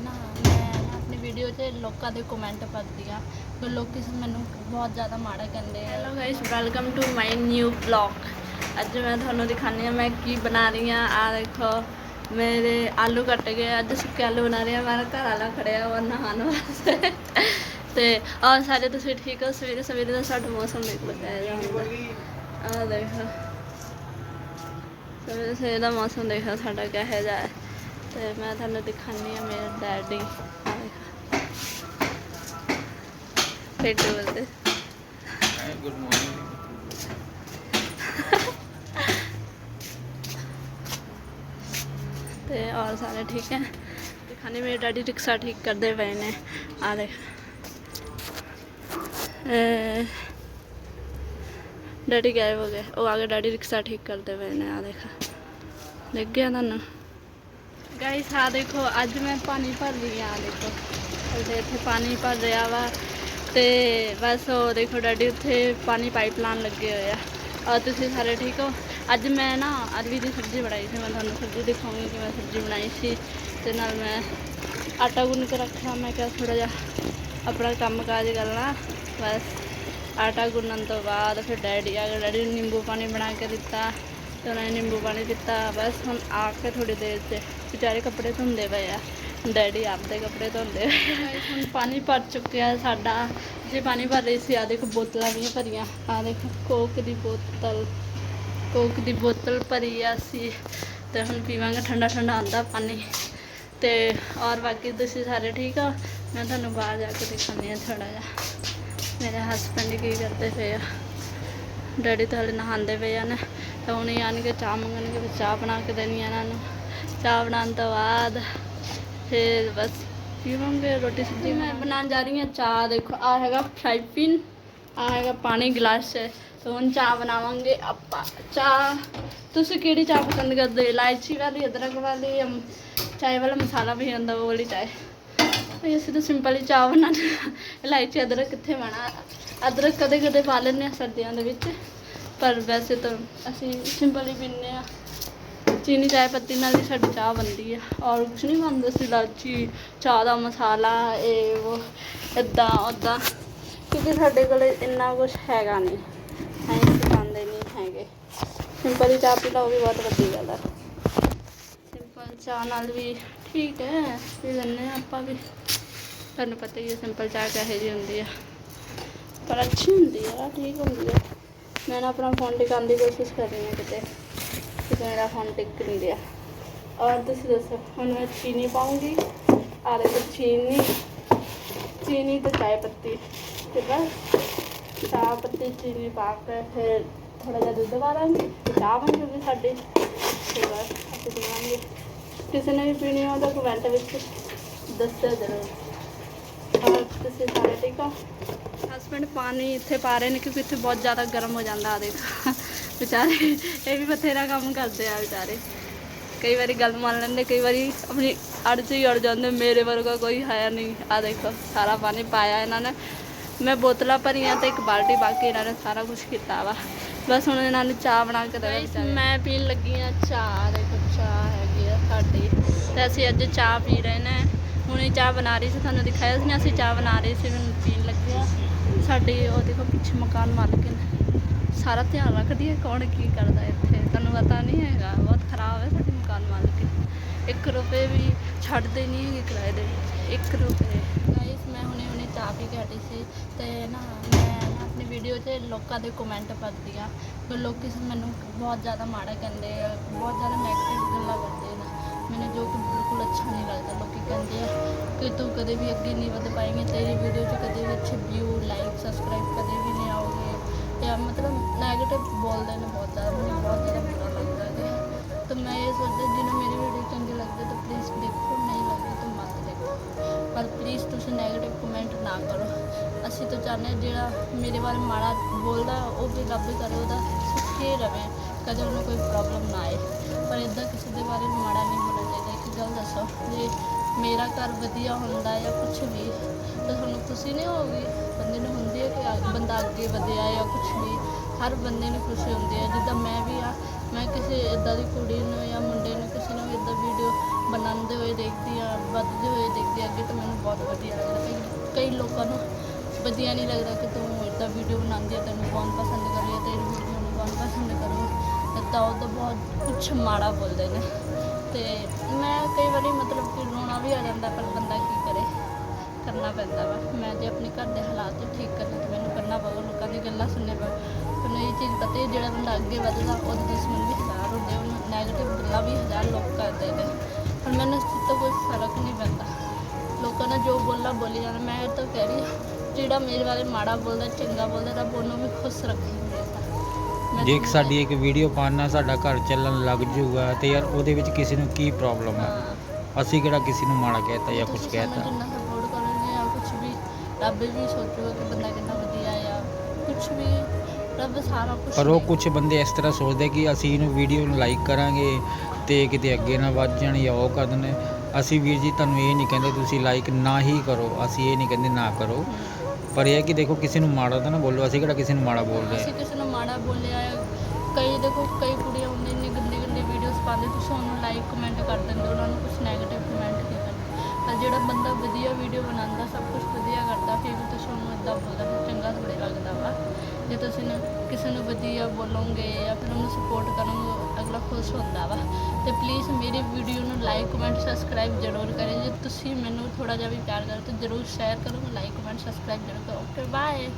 ਨਾ, ਮੈਂ ਨਾ ਆਪਣੀ ਵੀਡੀਓ 'ਚ ਲੋਕਾਂ ਦੇ ਕਮੈਂਟ ਪੜ੍ਹਦੀ ਆ ਕਿ ਲੋਕੀ ਮੈਨੂੰ ਬਹੁਤ ਜ਼ਿਆਦਾ ਮਾੜਾ ਕਹਿੰਦੇ ਆ। Hello guys welcome to my new blog ਅੱਜ ਮੈਂ ਤੁਹਾਨੂੰ ਦਿਖਾਣੀ ਆ ਮੈਂ ਕੀ ਬਣਾ ਰਹੀ ਆ ਆ ਦੇਖੋ, ਮੇਰੇ ਆਲੂ ਕੱਟ ਗਏ, ਅੱਜ ਸੁੱਕੇ ਆਲੂ ਬਣਾ ਰਹੀ ਆ ਮੇਰਾ ਘਰ ਵਾਲਾ ਖੜਿਆ ਉਹ ਨਹਾਉਣ ਵਾਸਤੇ। ਤੇ ਆ ਸਾਰੇ ਤੁਸੀਂ ਠੀਕ ਹੋ? ਸਵੇਰੇ ਸਵੇਰੇ ਦਾ ਸਾਡਾ ਮੌਸਮ ਦੇਖ ਲਓ, ਕਿਹੋ ਆ ਦੇਖੋ, ਸਵੇਰੇ ਸਵੇਰੇ ਦਾ ਮੌਸਮ ਦੇਖੋ ਸਾਡਾ ਕਿਹੋ ਜਿਹਾ ਹੈ। ਤੇ ਮੈਂ ਤੁਹਾਨੂੰ ਦਿਖਾਣੀ ਆ ਮੇਰੇ ਡੈਡੀ। ਫੇਟ ਬੋਲਦੇ। ਗੁੱਡ ਮਾਰਨਿੰਗ ਤੇ ਔਰ ਸਾਰੇ ਠੀਕ ਹੈ? ਦਿਖਾਣੇ ਮੇਰੇ ਡੈਡੀ ਰਿਕਸ਼ਾ ਠੀਕ ਕਰਦੇ ਪਏ ਨੇ। ਆ ਦੇਖ। ਡੈਡੀ ਗਾਇਬ ਹੋ ਗਏ। ਉਹ ਆ ਗਏ ਡੈਡੀ ਰਿਕਸ਼ਾ ਠੀਕ ਕਰਦੇ ਪਏ ਨੇ। ਆ ਦੇਖ। ਦੇਖ ਗਿਆ ਤੁਹਾਨੂੰ। ਗਾਇਸ ਆ ਦੇਖੋ, ਅੱਜ ਮੈਂ ਪਾਣੀ ਭਰ ਰਹੀ ਆ ਦੇਖੋ। ਉਹਦੇ ਇੱਥੇ ਪਾਣੀ ਭਰ ਰਿਹਾ ਵਾ ਤੇ ਬਸ ਉਹ ਦੇਖੋ, ਡੈਡੀ ਉੱਥੇ ਪਾਣੀ ਪਾਈਪ ਲਾਉਣ ਲੱਗੇ ਹੋਏ ਆ। ਔਰ ਤੁਸੀਂ ਸਾਰੇ ਠੀਕ ਹੋ? ਅੱਜ ਮੈਂ ਨਾ ਅਰਵੀ ਦੀ ਸਬਜ਼ੀ ਬਣਾਈ ਸੀ, ਮੈਂ ਤੁਹਾਨੂੰ ਸਬਜ਼ੀ ਦਿਖਾਉਂਗੀ ਕਿ ਮੈਂ ਸਬਜ਼ੀ ਬਣਾਈ ਸੀ। ਤੇ ਨਾਲ ਮੈਂ ਆਟਾ ਗੁੰਨ ਕੇ ਰੱਖਿਆ ਮੈਂ ਕਿਹਾ ਥੋੜਾ ਜਿਹਾ ਆਪਣਾ ਕੰਮ ਕਾਜ ਕਰਨਾ। ਬਸ ਆਟਾ ਗੁੰਨਣ ਤੋਂ ਬਾਅਦ ਫਿਰ ਡੈਡੀ ਆ ਗਿਆ ਡੈਡੀ ਨੂੰ ਨਿੰਬੂ ਪਾਣੀ ਬਣਾ ਕੇ ਦਿੱਤਾ। ਤੇ ਉਹਨਾਂ ਨੇ ਨਿੰਬੂ ਪਾਣੀ ਦਿੱਤਾ, ਬਸ ਹੁਣ ਆ ਕੇ ਥੋੜੀ ਦੇਰ 'ਤੇ ਵਿਚਾਰੇ ਕੱਪੜੇ ਧੁੰਦੇ ਪਏ ਆ। ਡੈਡੀ ਆਪਦੇ ਕੱਪੜੇ ਧੋਂਦੇ ਹੁਣ ਪਾਣੀ ਭਰ ਚੁੱਕਿਆ ਸਾਡਾ। ਜੇ ਪਾਣੀ ਭਰ ਰਹੀ ਸੀ ਆ ਦੇਖੋ ਬੋਤਲਾਂ ਵੀ ਭਰੀਆਂ। ਆ ਦੇਖੋ, ਕੋਕ ਦੀ ਬੋਤਲ, ਕੋਕ ਦੀ ਬੋਤਲ ਭਰੀ ਆ ਅਸੀਂ। ਤੇ ਹੁਣ ਪੀਵਾਂਗੇ ਠੰਡਾ ਠੰਡਾ ਆਂਦਾ ਪਾਣੀ। ਤੇ ਔਰ ਬਾਕੀ ਤੁਸੀਂ ਸਾਰੇ ਠੀਕ ਆ ਮੈਂ ਤੁਹਾਨੂੰ ਬਾਹਰ ਜਾ ਕੇ ਦਿਖਾਉਂਦੀ ਆ ਥੋੜਾ ਜਿਹਾ। ਮੇਰੇ ਹਸਬੰਡ ਕੀ ਕਰਦੇ ਪਏ ਆ। ਡੈਡੀ ਤਾਂ ਹਲੇ ਨਹਾਉਂਦੇ ਪਏ ਆ ਨਾ ਤਾਂ ਹੁਣ ਆਣਗੇ ਚਾਹ ਮੰਗਣਗੇ ਫਿਰ ਚਾਹ ਬਣਾ ਕੇ ਦੇਣੀ ਆ ਇਹਨਾਂ ਨੂੰ। ਚਾਹ ਬਣਾਉਣ ਤੋਂ ਬਾਅਦ ਫਿਰ ਬਸ ਪੀਵਾਂਗੇ ਰੋਟੀ ਸਬਜ਼ੀ ਮੈਂ ਬਣਾਉਣ ਜਾ ਰਹੀ ਹਾਂ ਚਾਹ ਦੇਖੋ ਆ ਹੈਗਾ ਫਰਾਈ ਪੈਨ ਆ ਹੈਗਾ ਪਾਣੀ ਗਲਾਸ। 'ਚ ਤਾਂ ਹੁਣ ਚਾਹ ਬਣਾਵਾਂਗੇ ਆਪਾਂ। ਚਾਹ ਤੁਸੀਂ ਕਿਹੜੀ ਚਾਹ ਪਸੰਦ ਕਰਦੇ ਹੋ? ਇਲਾਇਚੀ ਵਾਲੀ ਅਦਰਕ ਵਾਲੀ ਚਾय ਵਾਲਾ ਮਸਾਲਾ ਵੀ ਹੁੰਦਾ ਉਹ ਵਾਲੀ ਚਾय ਇਹ ਅਸੀਂ ਤਾਂ ਸਿੰਪਲ ਹੀ ਚਾਹ ਬਣਾਉਂਦੇ ਹਾਂ। ਇਲਾਇਚੀ, ਅਦਰਕ ਕਿੱਥੇ ਪਾਣਾ ਅਦਰਕ ਕਦੇ ਕਦੇ ਪਾ ਲੈਂਦੇ ਹਾਂ ਸਰਦੀਆਂ ਦੇ ਵਿੱਚ। ਪਰ ਵੈਸੇ ਤਾਂ ਅਸੀਂ ਸਿੰਪਲ ਹੀ ਪੀਂਦੇ ਹਾਂ। ਚੀਨੀ ਚਾय ਪੱਤੀ ਨਾਲ ਹੀ ਸਾਡੀ ਚਾਹ ਬਣਦੀ ਆ। ਔਰ ਕੁਝ ਨਹੀਂ ਪਾਉਂਦੇ ਸੀ ਇਲਾਚੀ ਚਾਹ ਦਾ ਮਸਾਲਾ, ਇਹ ਉਹ ਇਦਾਂ ਉਦਾਂ ਕਿਉਂਕਿ ਸਾਡੇ ਕੋਲ ਇੰਨਾ ਕੁਝ ਹੈਗਾ ਨਹੀਂ। ਹੈ ਅਸੀਂ ਪਾਉਂਦੇ ਨਹੀਂ ਹੈਗੇ। ਸਿੰਪਲ ਹੀ ਚਾਹ ਪੀ ਲਓ ਉਹ ਵੀ ਬਹੁਤ ਵੱਡੀ ਗੱਲ ਆ। ਸਿੰਪਲ ਚਾਹ ਨਾਲ ਵੀ ਠੀਕ ਹੈ, ਪੀ ਲੈਂਦੇ ਹਾਂ ਆਪਾਂ ਵੀ। ਤੁਹਾਨੂੰ ਪਤਾ ਹੀ ਹੈ ਸਿੰਪਲ ਚਾਹ ਕਿਹੋ ਜਿਹੀ ਹੁੰਦੀ ਆ। ਪਰ ਅੱਛੀ ਹੁੰਦੀ ਆ, ਠੀਕ ਹੁੰਦੀ ਆ। ਮੈਂ ਨਾ ਆਪਣਾ ਫੋਨ ਟਿਕਾਉਣ ਦੀ ਕੋਸ਼ਿਸ਼ ਕਰ ਰਹੀ ਹਾਂ ਕਿਤੇ, ਕਿ ਮੇਰਾ ਫੋਨ ਟਿਕ ਨਹੀਂ ਰਿਹਾ। ਔਰ ਤੁਸੀਂ ਦੱਸੋ, ਹੁਣ ਮੈਂ ਚੀਨੀ ਪਾਉਂਗੀ ਆ ਦੇਖੋ ਚੀਨੀ। ਚੀਨੀ ਤੇ ਚਾਹ ਪੱਤੀ ਤੇ ਬਸ ਚਾਹ ਪੱਤੀ, ਚੀਨੀ ਪਾ ਕੇ ਫਿਰ ਥੋੜਾ ਜਿਹਾ ਦੁੱਧ ਪਾ ਦਾਂਗੇ ਤੇ ਚਾਹ ਬਣ ਜੂਗੀ ਸਾਡੀ। ਤੇ ਬਸ ਅਸੀਂ ਪੀਵਾਂਗੇ। ਕਿਸੇ ਨੇ ਵੀ ਪੀਣੀ ਹੋ ਤਾਂ ਕਮੈਂਟ ਵਿੱਚ ਦੱਸਿਓ ਜ਼ਰੂਰ। ਔਰ ਤੁਸੀਂ ਸਾਰੇ ਠੀਕ ਹੋ? ਹਸਬੈਂਡ ਪਾਣੀ ਇੱਥੇ ਪਾ ਰਹੇ ਨੇ ਕਿਉਂਕਿ ਇੱਥੇ ਬਹੁਤ ਜ਼ਿਆਦਾ ਗਰਮ ਹੋ ਜਾਂਦਾ ਆ ਦੇਖ। ਵਿਚਾਰੇ ਇਹ ਵੀ ਬਥੇਰਾ ਕੰਮ ਕਰਦੇ ਆ ਵਿਚਾਰੇ। ਕਈ ਵਾਰੀ ਗੱਲ ਮੰਨ ਲੈਂਦੇ ਕਈ ਵਾਰੀ ਆਪਣੀ ਅੜ 'ਚ ਹੀ ਅੜ ਜਾਂਦੇ ਮੇਰੇ ਵਰਗਾ ਕੋਈ ਹੈ ਨਹੀਂ। ਆ ਦੇਖੋ ਸਾਰਾ ਪਾਣੀ ਪਾਇਆ ਇਹਨਾਂ ਨੇ। ਮੈਂ ਬੋਤਲਾਂ ਭਰੀਆਂ ਤੇ ਇੱਕ ਬਾਲਟੀ ਬਾਕੀ ਇਹਨਾਂ ਨੇ ਸਾਰਾ ਕੁਝ ਕੀਤਾ ਵਾ। ਬਸ ਹੁਣ ਇਹਨਾਂ ਨੇ ਚਾਹ ਬਣਾ ਕੇ ਦੇਣਾ ਮੈਂ ਪੀਣ ਲੱਗੀ ਆ ਚਾਹ ਦੇਖੋ ਚਾਹ ਸਾਡੀ ਤੇ ਅਸੀਂ ਅੱਜ ਚਾਹ ਪੀ ਰਹੇ ਨੇ। ਹੁਣੇ ਚਾਹ ਬਣਾ ਰਹੀ ਸੀ, ਤੁਹਾਨੂੰ ਦਿਖਾਇਆ ਸੀ ਨਾ, ਅਸੀਂ ਚਾਹ ਬਣਾ ਰਹੇ ਸੀ, ਮੈਨੂੰ ਪੀਣ ਲੱਗੇ ਆ ਸਾਡੀ ਉਹ ਦੇਖੋ, ਪਿੱਛੇ ਮਕਾਨ ਮਾਲਕ ਨੇ। ਸਾਰਾ ਧਿਆਨ ਰੱਖਦੀ ਹੈ ਕੌਣ ਕੀ ਕਰਦਾ ਇੱਥੇ। ਤੁਹਾਨੂੰ ਪਤਾ ਨਹੀਂ ਹੈਗਾ, ਬਹੁਤ ਖਰਾਬ ਹੈ ਸਾਡੇ ਮਕਾਨ ਮਾਲਕ। 1 ਰੁਪਏ ਵੀ ਛੱਡਦੇ ਨਹੀਂ ਹੈਗੇ ਕਿਰਾਏ ਦੇ ਵਿੱਚ। 1 ਰੁਪਏ। ਗਾਇਸ ਮੈਂ ਹੁਣੇ ਹੁਣੇ ਚਾਹ ਪੀ ਕੇ ਹਟੀ ਸੀ ਤੇ ਨਾ, ਮੈਂ ਨਾ ਆਪਣੀ ਵੀਡੀਓ 'ਚ ਲੋਕਾਂ ਦੇ ਕਮੈਂਟ ਪੜ੍ਹਦੀ ਆ ਕਿ ਲੋਕੀ ਮੈਨੂੰ ਬਹੁਤ ਜ਼ਿਆਦਾ ਮਾੜਾ ਕਹਿੰਦੇ ਆ, ਬਹੁਤ ਜ਼ਿਆਦਾ ਨੈਗੇਟਿਵ ਗੱਲਾਂ ਕਰਦੇ ਨੇ। ਮੈਨੂੰ ਜੋ ਕਿ ਬਿਲਕੁਲ ਅੱਛਾ ਨਹੀਂ ਲੱਗਦਾ ਲੋਕੀ ਕਹਿੰਦੇ ਆ ਕਿ ਤੂੰ ਕਦੇ ਵੀ ਅੱਗੇ ਨਹੀਂ ਵਧ ਪਾਏਂਗੀ ਤੇਰੀ ਵੀਡੀਓ 'ਚ ਕਦੇ ਵੀ ਅੱਛੇ ਵਿਊ ਲਾਈਕ ਸਬਸਕ੍ਰਾਈਬ ਕਦੇ ਵੀ ਨਹੀਂ ਆਉਗੇ ਜਾਂ ਮਤਲਬ ਨੈਗੇਟਿਵ ਬੋਲਦੇ ਨੇ ਬਹੁਤ ਜ਼ਿਆਦਾ ਮੈਨੂੰ ਬਹੁਤ ਜ਼ਿਆਦਾ ਬੁਰਾ ਲੱਗਦਾ ਹੈ ਤਾਂ ਮੈਂ ਇਹ ਸੋਚਦੀ ਜਿਹਨੂੰ ਮੇਰੀ ਵੀਡੀਓ ਚੰਗੀ ਲੱਗਦੀ ਤਾਂ ਪਲੀਜ਼ ਦੇਖੋ ਨਹੀਂ ਲੱਗਦੀ ਤਾਂ ਮਤ ਦੇਖੋ ਪਰ ਪਲੀਜ਼ ਤੁਸੀਂ 네ਗੇਟਿਵ ਕਮੈਂਟ ਨਾ ਕਰੋ ਅਸੀਂ ਤਾਂ ਚਾਹੁੰਦੇ ਹਾਂ ਜਿਹੜਾ ਮੇਰੇ ਬਾਰੇ ਮਾੜਾ ਬੋਲਦਾ ਉਹ ਵੀ ਰੱਬ ਕਰੇ ਉਹਦਾ ਸੁਖੀ ਰਵੇ ਕਦੇ ਉਹਨੂੰ ਕੋਈ ਪ੍ਰੋਬਲਮ ਨਾ ਆਏ ਪਰ ਇਦਾਂ ਕਿਸੇ ਦੇ ਬਾਰੇ ਮਾੜਾ ਨਹੀਂ ਗੱਲ ਦੱਸੋ ਜੇ ਮੇਰਾ ਘਰ ਵਧੀਆ ਹੁੰਦਾ ਜਾਂ ਕੁਝ ਵੀ? ਤਾਂ ਤੁਹਾਨੂੰ ਖੁਸ਼ੀ ਨਹੀਂ ਹੋਊਗੀ? ਬੰਦੇ ਨੂੰ ਹੁੰਦੀ ਹੈ ਕਿ ਆ- ਬੰਦਾ ਅੱਗੇ ਵਧਿਆ ਜਾਂ ਕੁਝ ਵੀ। ਹਰ ਬੰਦੇ ਨੂੰ ਖੁਸ਼ੀ ਹੁੰਦੀ ਹੈ। ਜਿੱਦਾਂ ਮੈਂ ਵੀ ਆ, ਮੈਂ ਕਿਸੇ ਇਦਾਂ ਦੀ ਕੁੜੀ ਨੂੰ ਜਾਂ ਮੁੰਡੇ ਨੂੰ ਕਿਸੇ ਨੂੰ ਇਦਾਂ ਵੀਡੀਓ ਬਣਾਉਂਦੇ ਹੋਏ ਦੇਖਦੀ ਆ ਵੱਧਦੇ ਹੋਏ ਦੇਖਦੀ ਹਾਂ, ਅੱਗੇ ਤਾਂ ਮੈਨੂੰ ਬਹੁਤ ਵਧੀਆ ਲੱਗਦਾ। ਕਈ ਕਈ ਲੋਕਾਂ ਨੂੰ ਵਧੀਆ ਨਹੀਂ ਲੱਗਦਾ ਕਿ ਤੂੰ ਇਦਾਂ ਵੀਡੀਓ ਬਣਾਉਂਦੀ ਹੈ, ਤੈਨੂੰ ਕੌਣ ਪਸੰਦ ਕਰ ਰਿਹਾ ਤੇਰੀ ਵੀਡੀਓ ਨੂੰ ਕੌਣ ਪਸੰਦ ਕਰੂ। ਤਾਂ ਉਹ ਤਾਂ ਬਹੁਤ ਕੁਛ ਮਾੜਾ ਬੋਲਦੇ ਨੇ। ਤੇ ਮੈਂ ਕਈ ਵਾਰੀ ਮਤਲਬ ਕਿ ਰੋਣਾ ਵੀ ਆ ਜਾਂਦਾ, ਪਰ ਬੰਦਾ ਕੀ ਕਰੇ? ਕਰਨਾ ਪੈਂਦਾ ਵਾ। ਮੈਂ ਜੇ ਆਪਣੇ ਘਰ ਦੇ ਹਾਲਾਤ ਠੀਕ ਕਰਨੇ ਤੇ ਮੈਨੂੰ ਕਰਨਾ ਪਊ, ਲੋਕਾਂ ਦੀ ਗੱਲਾਂ ਸੁਣਨੇ ਪਊ। ਮੈਨੂੰ ਇਹ ਚੀਜ਼ ਪਤਾ ਹੈ ਜਿਹੜਾ ਬੰਦਾ ਅੱਗੇ ਵੱਧਦਾ, ਉਹਦੇ ਦੁਸ਼ਮਣ ਵੀ ਹਜ਼ਾਰ ਹੁੰਦੇ ਉਹਨੂੰ ਨੈਗੇਟਿਵ ਗੱਲਾਂ ਵੀ ਹਜ਼ਾਰ ਲੋਕ ਕਰਦੇ ਨੇ। ਪਰ ਮੈਨੂੰ ਇਸ ਤੋਂ ਕੋਈ ਫ਼ਰਕ ਨਹੀਂ ਪੈਂਦਾ। ਲੋਕਾਂ ਨੇ ਜੋ ਬੋਲਣਾ, ਬੋਲੀ ਜਾਂਦਾ। ਮੈਂ ਇਹ ਤਾਂ ਕਹਿ ਰਹੀ ਹਾਂ, ਜਿਹੜਾ ਮੇਰੇ ਬਾਰੇ ਮਾੜਾ ਬੋਲਦਾ, ਚੰਗਾ ਬੋਲਦਾ, ਰੱਬ ਉਹਨੂੰ ਵੀ ਖੁਸ਼ ਰੱਖੇ ਹਮੇਸ਼ਾ ਜੇ ਤੁਹਾਨੂੰ- ਸਾਡੀ ਇੱਕ ਵੀਡੀਓ ਪਾਉਣ ਨਾਲ ਸਾਡਾ ਘਰ ਚੱਲਣ ਲੱਗ ਜਾਊਗਾ ਤੇ ਯਾਰ ਉਹਦੇ ਵਿੱਚ ਕਿਸੇ ਨੂੰ ਕੀ ਪ੍ਰੋਬਲਮ ਹੈ ਅਸੀਂ ਕਿਹੜਾ ਕਿਸੇ ਨੂੰ ਮਾੜਾ ਕਹਿਤਾ ਜਾਂ ਕੁਝ ਕਹਿਤਾ ਸਪੋਰਟ ਜਾਂ ਕੁਝ ਵੀ? ਰੱਬ ਵੀ ਸੋਚੂਗਾ ਕਿ ਬੰਦਾ ਕਿੰਨਾ ਵਧੀਆ ਆ। ਕੁਝ ਵੀ ਰੱਬ ਸਾਰਾ ਕੁਝ ਪਰ ਉਹ ਕੁਝ ਬੰਦੇ ਇਸ ਤਰ੍ਹਾਂ ਸੋਚਦੇ ਕਿ ਅਸੀਂ ਇਹਨੂੰ ਵੀਡੀਓ ਨੂੰ ਲਾਈਕ ਕਰਾਂਗੇ ਤੇ ਕਿਤੇ ਅੱਗੇ ਨਾ ਵੱਧ ਜਾਣ ਜਾਂ ਉਹ ਕਰ ਦੇਣ। ਅਸੀਂ ਵੀਰ ਜੀ ਤੁਹਾਨੂੰ ਇਹ ਨਹੀਂ ਕਹਿੰਦੇ ਤੁਸੀਂ ਲਾਈਕ ਨਾ ਹੀ ਕਰੋ ਅਸੀਂ ਇਹ ਨਹੀਂ ਕਹਿੰਦੇ ਨਾ ਕਰੋ। ਪਰ ਇਹ ਹੈ ਕਿ ਦੇਖੋ ਕਿਸੇ ਨੂੰ ਮਾੜਾ ਤਾਂ ਨਾ ਬੋਲੋ ਅਸੀਂ ਕਿਹੜਾ ਕਿਸੇ ਨੂੰ ਮਾੜਾ ਬੋਲ ਰਹੇ ਅਸੀਂ ਕਿਸੇ ਨੂੰ ਮਾੜਾ ਬੋਲਿਆ ਆ ਕਈ ਦੇਖੋ ਕਈ ਕੁੜੀਆਂ ਹੁੰਦੀਆਂ ਨੇ ਗੰਦੀ ਗੰਦੀ ਵੀਡੀਓਜ਼ ਪਾਉਂਦੇ ਤੁਸੀਂ ਉਹਨੂੰ ਲਾਈਕ ਕਮੈਂਟ ਕਰ ਦਿੰਦੇ ਹੋ, ਉਹਨਾਂ ਨੂੰ ਕੁਝ ਨੈਗੇਟਿਵ ਕਮੈਂਟ ਨਹੀਂ ਕਰਦੇ। ਪਰ ਜਿਹੜਾ ਬੰਦਾ ਵਧੀਆ ਵੀਡੀਓ ਬਣਾਉਂਦਾ ਸਭ ਕੁਝ ਵਧੀਆ ਕਰਦਾ ਫਿਰ ਵੀ ਤੁਸੀਂ ਉਹਨੂੰ ਇਦਾਂ ਬੋਲਦਾ ਫਿਰ ਚੰਗਾ ਥੋੜ੍ਹੀ ਲੱਗਦਾ ਵਾ। ਜੇ ਤੁਸੀਂ ਨਾ ਕਿਸੇ ਨੂੰ ਵਧੀਆ ਬੋਲੋਗੇ ਜਾਂ ਫਿਰ ਉਹਨੂੰ ਸਪੋਰਟ ਕਰੋਗੇ ਅਗਲਾ ਖੁਸ਼ ਹੁੰਦਾ ਵਾ। ਤੇ ਪਲੀਜ਼ ਮੇਰੀ ਵੀਡੀਓ ਨੂੰ ਲਾਈਕ ਕਮੈਂਟ ਸਬਸਕ੍ਰਾਈਬ ਜ਼ਰੂਰ ਕਰੇ ਜੇ ਤੁਸੀਂ ਮੈਨੂੰ ਥੋੜਾ ਜਿਹਾ ਵੀ ਪਿਆਰ ਕਰੋ ਤਾਂ ਜ਼ਰੂਰ ਸ਼ੇਅਰ ਕਰੋ। ਲਾਈਕ ਕਮੈਂਟ ਸਬਸਕ੍ਰਾਈਬ ਜ਼ਰੂਰ ਕਰੋ। Okay bye